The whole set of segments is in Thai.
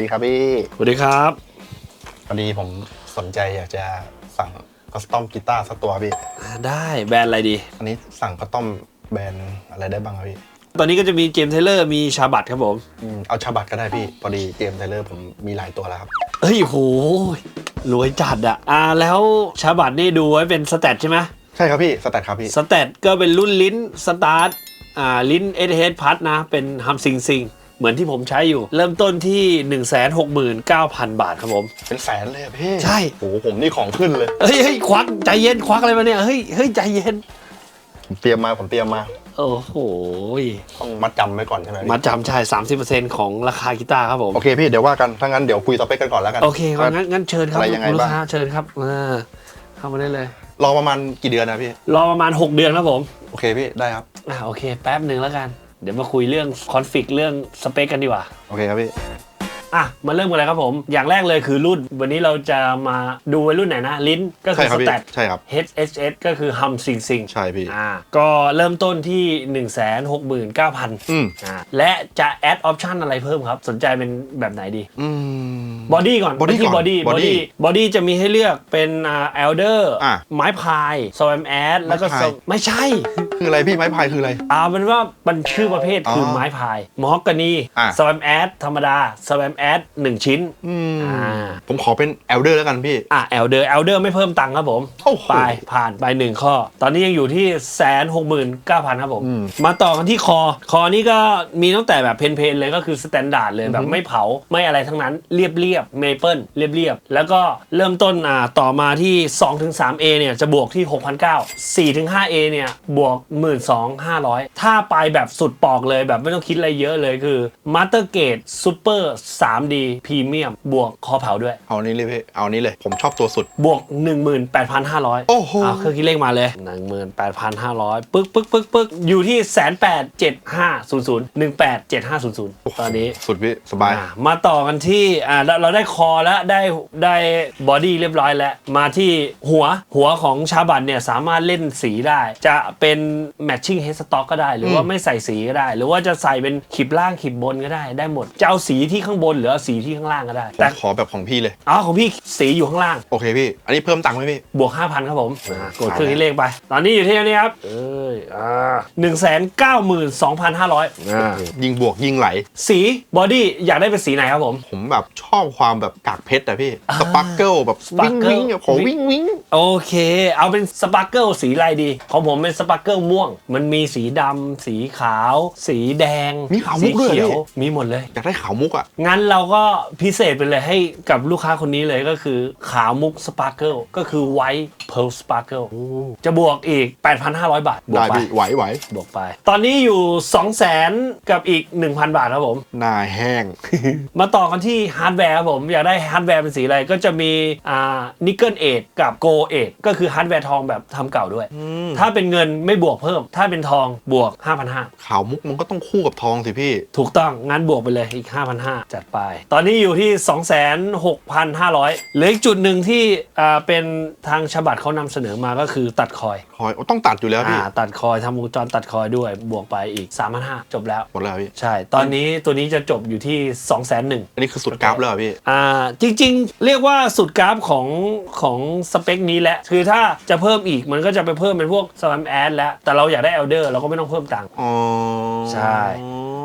ดีครับพี่สวัสดีครับพอดีผมสนใจอยากจะสั่งคัสตอมกีตาร์สักตัวพี่ ได้แบรนด์อะไรดี อันนี้สั่งคัสตอมแบรนด์อะไรได้บ้างครับพี่ ตอนนี้ก็จะมีเจมส์เทเลอร์มีชาบัตครับผมอืมเอาชาบัตก็ได้พี่ พอดีเจมส์ไทเลอร์ผมมีหลายตัวแล้วครับเฮ้ยโหรวยจัดอะอ่าแล้วชาบัตนี่ดูไว้เป็นสแตทใช่ไหมใช่ครับพี่ สแตทครับพี่ สแตทก็เป็นรุ่นลิ้นสตาร์ทอ่าลิ้นเอเฮดพัทนะ เป็นฮัมซิงซิง เหมือนที่ผมใช้อยู่ เริ่มต้นที่ 169,000 บาทครับผม เป็นแสนเลยอะพี่ใช่ โอ้โหผมนี่ของขึ้นเลย เฮ้ยเฮ้ยควักใจเย็นควักอะไรมาเนี่ยเฮ้ยเฮ้ยใจเย็น ผมเตรียมมาผมเตรียมมา โอ้โหต้องมัดจำไว้ก่อนใช่ไหมพี่มาจำใช่30%ของราคากีตาร์ครับผม โอเคพี่เดี๋ยวว่ากันถ้างั้นเดี๋ยวคุยสเปคกันก่อนแล้วกัน โอเคงั้นงั้นเชิญครับอะไรยังไงคุณลูบ้างกค้าเชิญครับอ่าเข้ามาได้เลย รอประมาณกี่เดือนนะพี่ รอประมาณ 6 เดือนครับผม โอเคพี่ได้ครับ อ่าโอเค แป๊บหนึ่งแล้วกัน เดี๋ยวมาคุยเรื่องคอนฟิกเรื่องสเปคกันดีกว่า โอเคครับพี่ อะ มาเริ่มกันเลยครับผม อย่างแรกเลยคือรุ่น วันนี้เราจะมาดูไว้รุ่นไหนนะ ลิ้นก็คืใช่อครัสบพี่แตท ใช่ครับ HHS ก็คือ Hum Sing Sing ใช่พี่ อ่าก็เริ่มต้นที่ 169,000อืม อ่าและจะแอดออปชันอะไรเพิ่มครับ สนใจเป็นแบบไหนดี อืม บอดี้ก่อน body ที่ก่อนบอดี้บอ body ดี้บอดี้จะมีให้เลือกเป็นอ่าเอลเดอร์อะไม้พายสวมแอดแล้วก็ไม้พายไม่ใช่ คืออะไรพี่ไม้พายคืออะไรเอาเป็นว่ามันชื่อประเภทคือออไม้พายมอฮอกกานีอะสวมแอดธรรมดาสวมแอดหนึ่งชิ้นอืมอ่าผมขอเป็นเอลเดอร์แล้วกันพี่ อะเอลเดอร์เอลเดอร์ไม่เพิ่มตังค์ครับผมโอ้โหไปผ่านไปหนึ่งข้อ ตอนนี้ยังอยู่ที่แสนหกหมื่นเก้าพันครับผม อืม มาต่อกันที่คอ คอนี้ก็มีตั้งแต่แบบเพนเพนๆเลยก็คือสแตนดาร์ดเลยแบบไม่เผาไม่อะไรทั้งนั้นเรียบเรียบเมเปิลเรียบเรียบๆแล้วก็เริ่มต้นอ่าต่อมาที่ 2-3A เนี่ยจะบวกที่ 6,900 4-5A เนี่ยบวก12,500 ถ้าไปแบบสุดปอกเลยแบบไม่ต้องคิดอะไรเยอะเลยคือ Master Gate Super 3D Premium บวกคอเผาด้วย เอานี้เลยพี่เอานี้เลย ผมชอบตัวสุด บวก 18,500โอ้โหเอาเครื่องคิดเลขมาเลย 18,500 ปึ๊กปึ๊กปึ๊กปึ๊กอยู่ที่แสนแปดเจ็ดห้าศูนย์ศูนย์หนึ่งแปดเจ็ดห้าศูนย์ศูนย์ตอนนี้สุดพี่สบายอะมาต่อกันที่อ่าเราเราได้คอแล้วได้ได้บอดี้เรียบร้อยแล้ว มาที่หัวหัวของชาบัตเนี่ยสามารถเล่นสีได้ จะเป็นแมทชิ่งเฮดสต็อกก็ได้ หรือว่าอืมไม่ใส่สีก็ได้ หรือว่าจะใส่เป็นขีบล่างขีบบนก็ได้ได้หมดจะเอาสีที่ข้างบนหรือเอาสีที่ข้างล่างก็ได้ผมแต่ขอแบบของพี่เลย อ๋อของพี่สีอยู่ข้างล่าง โอเคพี่ อันนี้เพิ่มตังค์ไหมพี่ บวก 5,000 ครับผมอ่ากดเครื่องคิดเลขไป ตอนนี้อยู่ที่เท่านี้ครับเอ้ย อ่าหนึ่งแสนเก้าหมื่นสองพันห้าร้อยอ่ายิงบวกยิงไหล สีบอดี้อยากได้เป็นสีไหนครับผม ผมแบบชอบความแบบกากเพชรอะพี่อ่าสปักเกิลแบบวิ่ง sparkle วิ่งอะขอวิ่งวิ่งโอเค เอาเป็นสปาร์เกิลสีอะไรดี ของผมเป็นสปาร์เกิลม่วง มันมีสีดำสีขาว สีแดงมีขาวมุสีกด้วยเหรอเขียวพี่มีหมดเลย อยากได้ขาวมุกอะงั้นเราก็พิเศษไปเลยให้กับลูกค้าคนนี้เลยก็คือขาวมุกสปาร์เกิลก็คือไวท์เพลสปาร์เกิลจะบวกอีก 8,500 บาท บวกได้ไปพี่ไหวไหวบวกไป ตอนนี้อยู่ 2 0 0 0 0 0กับอีก 1,000 บาทครับผม หน้าแห้ง มาต่อกันที่ฮาร์ดแวร์ครับผม อยากได้ฮาร์ดแวร์เป็นสีอะไรก็จะมีอ่านิกเกิลเอทกับโกเอทก็คือฮาร์ดแวร์ทองแบบทำเก่าด้วย ถ้าเป็นเงินไม่บวกเพิ่ม ถ้าเป็นทองบวก 5,500ขาวมุกมันก็ต้องคู่กับทองสิพี่ ถูกต้องงั้นบวกไปเลยอีก 5,500จัดไป ตอนนี้อยู่ที่ 26,500เหลืออีกจุดหนึ่งที่อ่าเป็นทางฉบับเขานำเสนอมาก็คือตัดคอย คอยโอ้ต้องตัดอยู่แล้วอ่าพี่ตัดคอยทำวงจรตัดคอยด้วยบวกไปอีก 3,500จบแล้ว หมดแล้วพี่ ใช่ ตอนนี้ตัวนี้จะจบอยู่ที่ 2 0 0 0 0 0อันนี้คือสุดกราฟแล้วเหรอพี่ อ่าจริงๆ เรียกว่าสุดกราฟของของสเปคนี้แหละ คือถ้าจะเพิ่มอีกมันก็จะไปเพิ่มเป็นพวกสแ a มแอดแล้ว แต่เราอยากได้เอลเดอร์เราก็ไม่ต้องเพิ่มตังค์ อ๋อใช่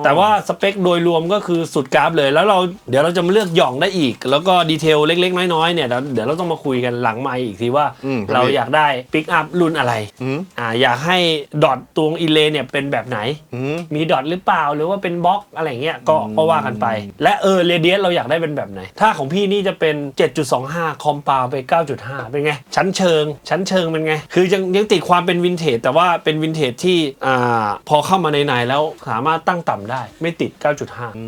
แต่ว่าสเปคโดยรวมก็คือสุดกราฟเลย แล้วเราเดี๋ยวเราจะมาเลือกหย่องได้อีก แล้วก็ดีเทลเล็ก ๆ น้อยๆเนี่ยเดี๋ยวเดี๋ยวเราต้องมาคุยกันหลังไมค์อีกทีว่า อืมเราอยากได้ปิกอัพรุ่นอะไร อืม อ่าอยากให้ดอทตวงอิเลเนี่ยเป็นแบบไหน อืม มีดอทหรือเปล่าหรือว่าเป็นบล็อกอะไรเงี้ยก็ก็ว่ากันไป และเออเรเดียสเราอยากได้เป็นแบบไหน ถ้าของพี่นี่จะเป็น 7.25 คอมปาวไป 9.5 เป็นไง ชั้นเชิง ชั้นเชิงเป็นไง คือยังยังติดความเป็นวินเทจแต่ว่าเป็นวินเทจที่อ่าพอเข้ามาในในๆแล้วสามารถตั้งต่ำได้ ไม่ติด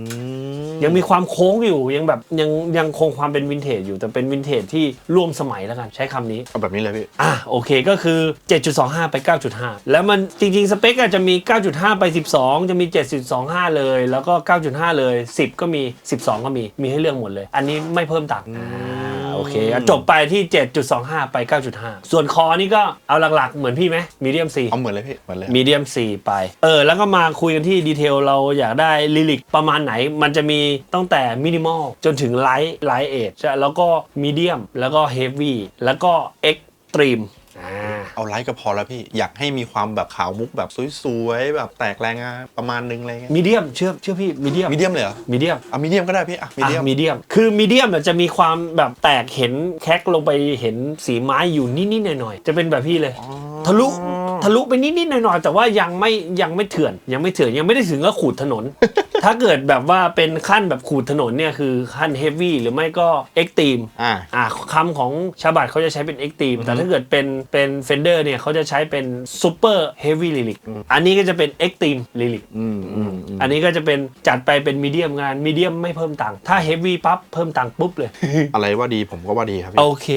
9.5 ยังมีความโค้งอยู่ยังแบบยังยังคงความเป็นวินเทจอยู่แต่เป็นวินเทจที่ร่วมสมัยแล้วกันใช้คำนี้ เอาแบบนี้เลยพี่ อะโอเคก็คือ 7.25 ไป 9.5 แล้วมันจริงๆ สเปคอาจจะมี 9.5 ไป 12 จะมี 7.25 เลย แล้วก็ 9.5 เลย 10 ก็มี 12 ก็มี มีให้เลือกหมดเลย อันนี้ไม่เพิ่มตังค์อ่าโอเคอะจบไปที่ 7.25 ไป 9.5 ส่วนคอนี่ก็เอาหลักๆ เหมือนพี่ไหมมีเดียม C เอาเหมือนเลยพี่เหมือนเลยมีเดียม C ไป เออ แล้วก็มาคุยกันที่ดีเทลเราอยากได้ลิลิกประมาณไหน มันจะมีตั้งแต่มินิมอลจนถึงไลท์ไลท์เอจแล้วก็มีเดียมแล้วก็เฮฟวี่แล้วก็เอ็กตรีมอ่า เอาไลท์ก็พอแล้วพี่ อยากให้มีความแบบขาวมุกแบบสวยๆ แบบแตกแรงงานประมาณนึงอะไรเงี้ยมีเดียมเชื่อเชื่อพี่มีเดียมมีเดียมเลยเหรอมีเดียมอะมีเดียมก็ได้พี่อะมีเดียมมีเดียมคือมีเดียมเนี่ยจะมีความแบบแตกเห็นแคกลงไปเห็นสีไม้อยู่นิดๆหน่อยๆจะเป็นแบบพี่เลย ทะลุ ทะลุไปนิดๆหน่อยๆแต่ว่ายังไม่ยังไม่เถื่อน ยังไม่เถื่อนยังไม่ได้ถึงกับขูดถนน ถ้าเกิดแบบว่าเป็นขั้นแบบขูดถนนเนี่ยคือขั้นเฮฟวี่หรือไม่ก็เอ็กตีมอ่าอ่าคำของชาบัตเขาจะใช้เป็นเอ็กตีมแต่ถ้าเกิดเป็นเป็นเฟนเดอร์เนี่ยเขาจะใช้เป็นซูเปอร์เฮฟวี่ลิลิกอันนี้ก็จะเป็นเอ็กตีมลิลิกอืมอืมอืมอันนี้ก็จะเป็นจัดไปเป็นมีเดียมงานมีเดียมไม่เพิ่มตังค์ถ้าเฮฟวี่ปั๊บเพิ่มตังค์ปุ๊บเลย อะไรว่าดีผมก็ว่าดีครับพี่โอเค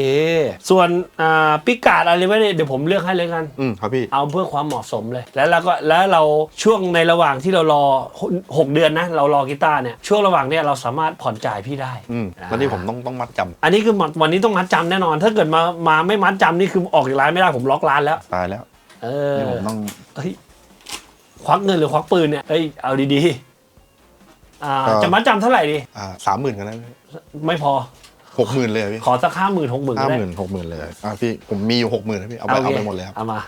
ส่วนอ่าพิกาดอะไรไว้เนี่ยเดี๋ยวผมเลือกให้เลยกันอืมครับพี่เอาเพื่อความเหมาะสมเลย แล้วเราก็แล้วเราช่วงในระหว่างที่เรารอ 6 เดือนนะ เรารอกีตาร์เนี่ยช่วงระหว่างเนี่ยเราสามารถผ่อนจ่ายพี่ได้อืมแล้วนี่ผมต้องต้องมัดจำอันนี้คือวันนี้ต้องมัดจำแน่นอน ถ้าเกิดมามาไม่มัดจำนี่คือออกจากร้านไม่ได้ผมล็อกร้านแล้ว ตายแล้วเออนี่ผมต้องเฮ้ยควักเงินหรือควักปืนเนี่ยเฮ้ยเอาดีๆอ่าจะมัดจำเท่าไหร่ดีอ่าสามหมื่นกันได้ไหมไม่พอหกหมื่นเลยเหรอพี่ขอสักห้าหมื่นหกหมื่นห้าก็ได้หมื่นหกหมื่นเลยอะพี่ผมมีอยู่หกหมื่นนะพี่เอาไปเอาไปหมดเลยครับเอามา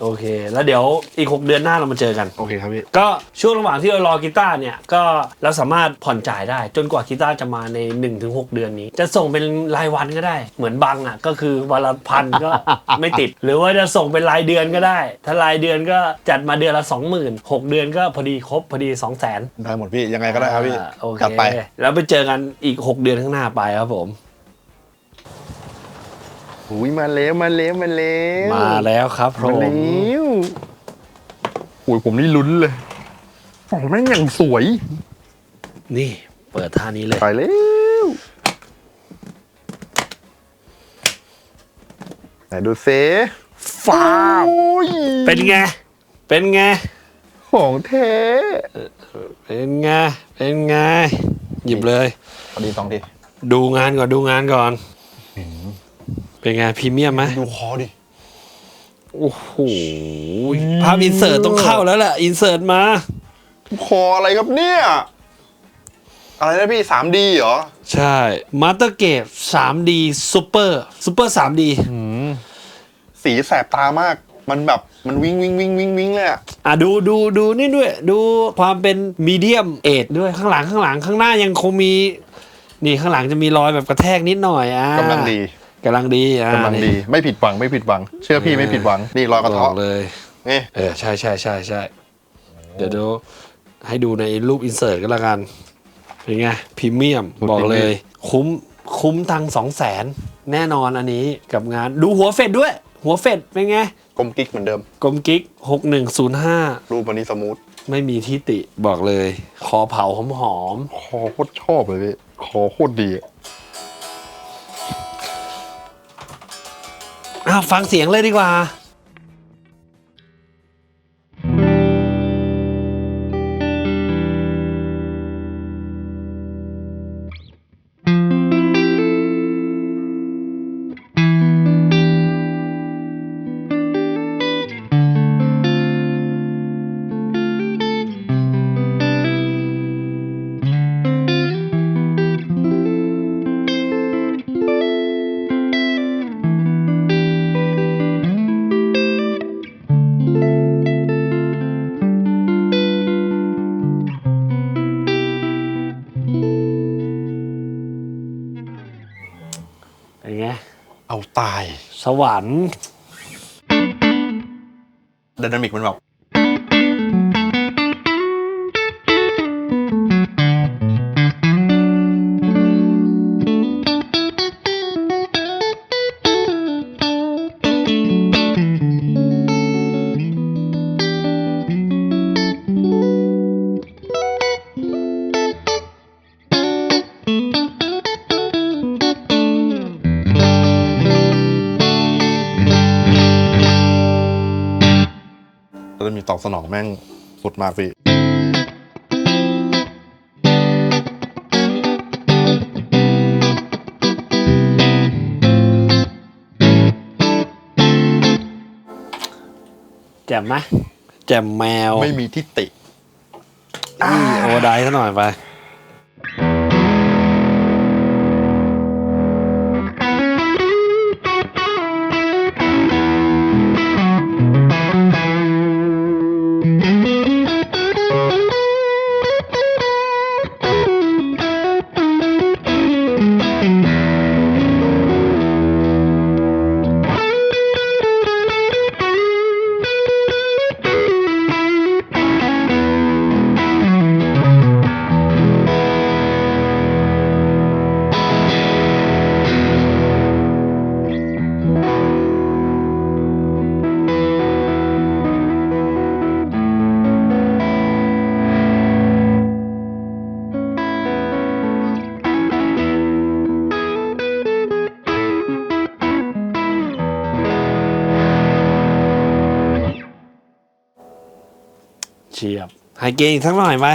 โอเค แล้วเดี๋ยวอีก 6 เดือนหน้าเรามาเจอกัน โอเคครับพี่ ก็ช่วงระหว่างที่เรารอกีตาร์เนี่ย ก็เราสามารถผ่อนจ่ายได้ จนกว่ากีตาร์จะมาใน 1-6 เดือนนี้ จะส่งเป็นรายวันก็ได้ เหมือนบังอะ ก็คือวันละพันก็ไม่ติด หรือว่าจะส่งเป็นรายเดือนก็ได้ ถ้ารายเดือนก็จัดมาเดือนละ 20,000 6 เดือนก็พอดีครบพอดี 2 0 0 0 0 0ได้หมดพี่ยังไงก็ได้ครับพี่อ่าโอเคจัดไป แล้วไปเจอกันอีก 6 เดือนข้างหน้าไปครับผม หุยมาแล้วมาแล้วมาแล้วมาแล้วครับผมมาแล้วอุ้ยผมนี่ลุ้นเลยโอ้แม่งอย่างสวย นี่ เปิดท่านี้เลยไปแล้วไหนดูเซฟ้าบโอ้ยเป็นไง เป็นไง ของแท้ เป็นไง เป็นไง หยิบเลยพอดีสองที ดูงานก่อน ดูงานก่อน เป็นไงพรีเมียมไหมดูคอดิ โอ้โหภาพอินเสิร์ตต้องเข้าแล้วแหละอินเสิร์ตมา คออะไรครับเนี่ย อะไรนะพี่สามดีเหรอ ใช่มาสเตอร์เกต 3D Super Super 3D สีแสบตามาก มันแบบมันวิ่งวิ่งวิ่งวิ่งวิ่งเลยอะอะดูดูดูนี่ด้วย ดูความเป็นมีเดียมเอทด้วยข้างหลังข้างหลังข้างหน้ายังคงมี นี่ข้างหลังจะมีรอยแบบกระแทกนิดหน่อยอะกำลังดี กำลังดีอะกำลังดีไม่ผิดหวังไม่ผิดหวัง เชื่อพี่ไม่ผิดหวังนี่รอยกระบอเทาะกเลยนี่เออใช่ใช่ใช่ใช่เดี๋ยวดูให้ดูในรูปอินเสิร์ตก็แล้วกันเป็นไงพรีเมียมบอกเลย คุ้มคุ้มตังสองแสนแน่นอนอันนี้กับงานดูหัวเฟดด้วย หัวเฟดเป็นไงกลมกิ๊กเหมือนเดิม กลมกิ๊กหกหนึ่งศูนย์ห้ารูปวันนี้สมูทไม่มีที่ติบอกเลย คอเผาหอมหอมคอโคตรชอบเลยพี่คอโคตรดีอะ อ้าวฟังเสียงเลยดีกว่า ตาย สวรรค์ ไดนามิกมันแบบ ตอบสนองแม่งสุดมากพี่แจ่มไหมแจ่มแมว ไม่มีทิฏฐิ โอไดซะหน่อยไป หายบไฮเกนอีกสักหน่อยไหม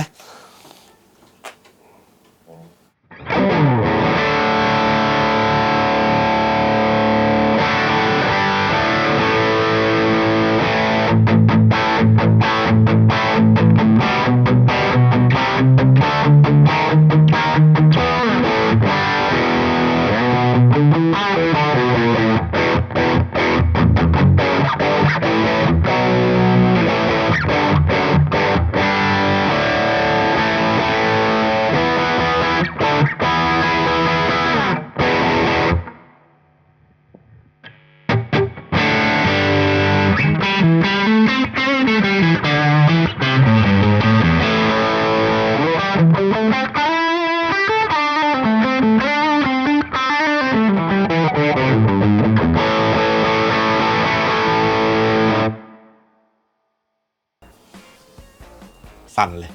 สั่นเลย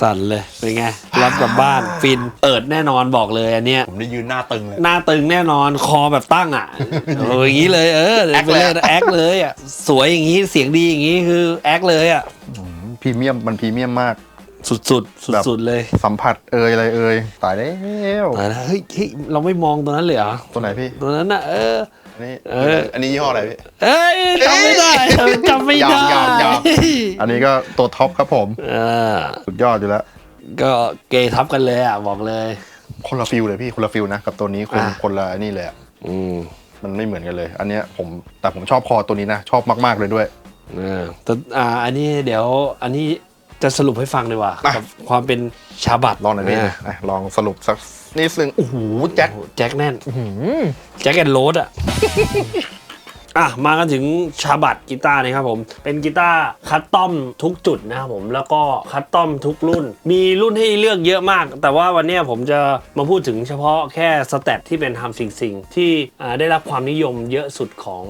สั่นเลย เป็นไง รับกลับบ้านฟินเอิดแน่นอนบอกเลยอันเนี้ย ผมได้ยืนหน้าตึงเลย หน้าตึงแน่นอนคอแบบตั้งอะโอ้ยอย่างนี้เลยเออแอคไปเลยเล่นแอคเลยอะสวยอย่างนี้เสียงดีอย่างนี้คือแอคเลยอะพรีเมียมมันพรีเมียมมากสุดๆสุดแบบสุดๆเลย สัมผัสเอ่ยอะไรเอ่ยตายแล้วตายแล้วเฮ้ยเฮ้ยเราไม่มองตัวนั้นเลยเหรอตัวไหนพี่ตัวนั้นน่ะเอออั นนี้เออ อันนี้ยี่ห้ออะไรพี่ เอ้ยจำไม่ได้จำไม่ได้ยอมยอมยอมอันนี้ก็ตัวท็อปครับผม เออสุดยอดอยู่แล้ว ก็เกย์ทับกันเลยอะ บอกเลย คนละฟิลเลยพี่ คนละฟิลนะ กับตัวนี้คนอะ คนละนี่เลยอะอืมมันไม่เหมือนกันเลย อันเนี้ยผมแต่ผมชอบคอตัวนี้นะ ชอบมาก ๆ เลยด้วย เออแต่อ่า อันนี้เดี๋ยว อันนี้ จะสรุปให้ฟังดีกว่าอะ กับความเป็นชาบัตลองหน่อยพี่เอะลองสรุปสักนิดนึงโอ้โหแจ็คแจ็คแน่นแจ็คแอนโรดอะ อะมากันถึงชาบัตกีตาร์นะครับผม เป็นกีตาร์คัสตอมทุกจุดนะครับผมแล้วก็คัสตอมทุกรุ่น มีรุ่นให้เลือกเยอะมาก แต่ว่าวันนี้ผมจะมาพูดถึงเฉพาะแค่สเตตที่เป็นทำสิ่งสิ่งที่ได้รับความนิยมเยอะสุดของ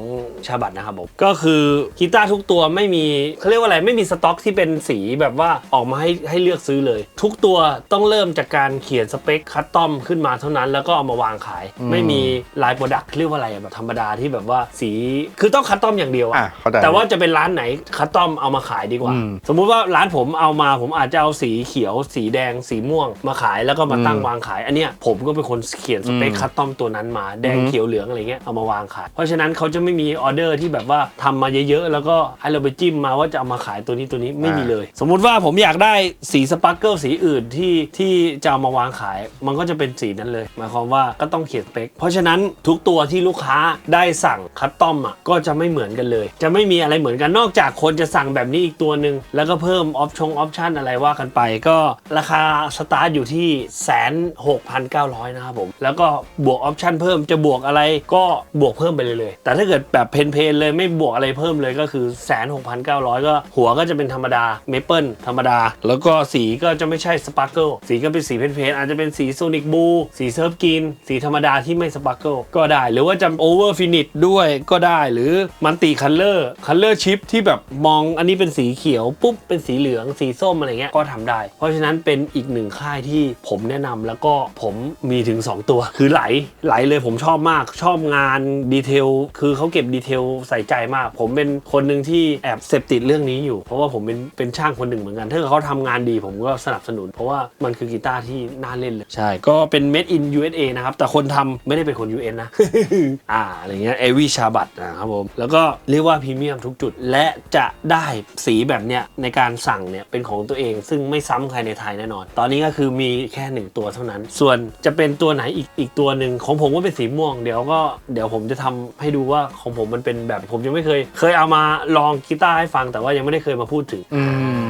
ชาบัตนะครับผมก็คือกีตาร์ทุกตัวไม่มีเขาเรียกว่าอะไรไม่มีสต็อกที่เป็นสีแบบว่าออกมาให้ให้เลือกซื้อเลย ทุกตัวต้องเริ่มจากการเขียนสเปคคัสตอมขึ้นมาเท่านั้น แล้วก็เอามาวางขาย ไม่มีลายโปรดักต์เรียกว่าอะไรแบบธรรมดาที่แบบว่าสีคือต้องคัสตอมอย่างเดียวอะอะเข้าใจแต่ว่าจะเป็นร้านไหนคัสตอมเอามาขายดีกว่า อืมสมมุติว่าร้านผมเอามาผมอาจจะเอาสีเขียว สีแดง สีม่วงมาขายแล้วก็มาตั้งอืมวางขาย อันเนี้ยผมก็เป็นคนเขียนสเปคอืมคัสตอมตัวนั้นมาแดงอืมเขียวเหลืองอะไรเงี้ยเอามาวางขาย เพราะฉะนั้นเขาจะไม่มีออเดอร์ที่แบบว่าทำมาเยอะๆแล้วก็ให้เราไปจิ้มมาว่าจะเอามาขายตัวนี้ตัวนี้ไม่มีเลย สมมุติว่าผมอยากได้สีสปาร์เกิลสีอื่นที่ที่จะเอามาวางขาย มันก็จะเป็นสีนั้นเลยหมายความว่าก็ต้องเขียนสเปค เพราะฉะนั้นทุกตัวที่ลูกค้าได้สั่งคัสตอมอะก็จะไม่เหมือนกันเลย จะไม่มีอะไรเหมือนกันนอกจากคนจะสั่งแบบนี้อีกตัวหนึ่งแล้วก็เพิ่มออปชงออปชันอะไรว่ากันไป ก็ราคาสตาร์ทอยู่ที่แสนหกพันเก้าร้อยนะครับผมแล้วก็บวกออปชันเพิ่มจะบวกอะไรก็บวกเพิ่มไปเลยเลยแต่ถ้าเกิดแบบเพนเพนเลยไม่บวกอะไรเพิ่มเลยก็คือแสนหกพันเก้าร้อยก็หัวก็จะเป็นธรรมดาเมเปิลธรรมดา แล้วก็สีก็จะไม่ใช่สปาร์เกิลสีก็เป็นสีเพนเพนอาจจะเป็นสีโซนิกบูสีเซิร์ฟกินสีธรรมดาที่ไม่สปาร์เกิลก็ได้ หรือว่าจะโอเวอร์ฟินิชด้วยก็ได้หรือมันติคัลเลอร์คัลเลอร์ชิปที่แบบมองอันนี้เป็นสีเขียวปุ๊บเป็นสีเหลืองสีส้มอะไรเงี้ยก็ทำได้ เพราะฉะนั้นเป็นอีกหนึ่งค่ายที่ผมแนะนำแล้วก็ผมมีถึง 2 ตัว คือไหลไหลเลยผมชอบมากชอบงานดีเทลคือเขาเก็บดีเทลใส่ใจมาก ผมเป็นคนหนึ่งที่แอบเสพติดเรื่องนี้อยู่ เพราะว่าผมเป็นเป็นช่างคนหนึ่งเหมือนกันถ้าเกิดเขาทำงานดีผมก็สนับสนุน เพราะว่ามันคือกีตาร์ที่น่าเล่นเลยใช่ก็เป็น made in USA นะครับแต่คนทำไม่ได้เป็นคน UN นะอ่าอะไรเงี้ยเอวีชาบัตอ่าครับผม แล้วก็เรียกว่าพรีเมียมทุกจุด และจะได้สีแบบเนี้ยในการสั่งเนี่ยเป็นของตัวเอง ซึ่งไม่ซ้ำใครในไทยแน่นอน ตอนนี้ก็คือมีแค่หนึ่งตัวเท่านั้น ส่วนจะเป็นตัวไหนอีกอีกตัวหนึ่งของผมก็เป็นสีม่วง เดี๋ยวก็เดี๋ยวผมจะทำให้ดูว่าของผมมันเป็นแบบผมยังไม่เคย เคยเอามาลองกีตาร์ให้ฟังแต่ว่ายังไม่ได้เคยมาพูดถึงอืม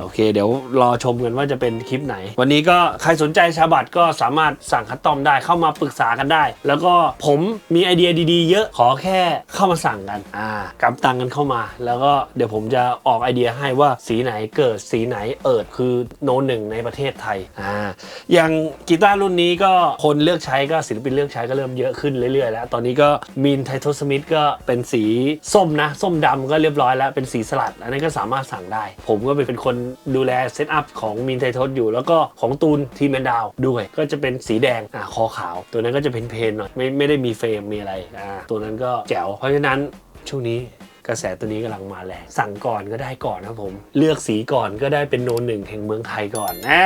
โอเค เดี๋ยวรอชมกันว่าจะเป็นคลิปไหน วันนี้ก็ใครสนใจชาบัตก็สามารถสั่งคัสตอมได้เข้ามาปรึกษากันได้ แล้วก็ผมมีไอเดียดีๆ เยอะขอแค่เข้ามาสั่งกันอ่ากำตังกันเข้ามา แล้วก็เดี๋ยวผมจะออกไอเดียให้ว่าสีไหนเกิดสีไหนเอิดคือโนหนึ่งในประเทศไทยอ่าอย่างกีตาร์รุ่นนี้ก็คนเลือกใช้ก็ศิลปินเลือกใช้ก็เริ่มเยอะขึ้นเรื่อยๆ แล้ว ตอนนี้ก็มีนไททอสมิธก็เป็นสีส้มนะ ส้มดำก็เรียบร้อยแล้วเป็นสีสลัด อันนั้ก็สามารถสั่งได้ ผมก็เป็นคนดูแลเซตอัพของมีนไททอสอยู่ แล้วก็ของตูนทีแมนดาวด้วยก็จะเป็นสีแดงอ่าคอขาว ตัวนั้นก็จะเป็นเพนหน่อยไม่ไม่ได้มีเฟรมมีอะไรอ่าตัวนั้นก็แจ๋วเพราะฉะนั้นช่วงนี้กระแสตัวนี้กำลังมาแรงสั่งก่อนก็ได้ก่อนนะครับผม เลือกสีก่อนก็ได้เป็นโนหนึ่งแห่งเมืองไทยก่อนอ่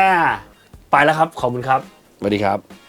ไปแล้วครับ ขอบคุณครับสวัสดีครับ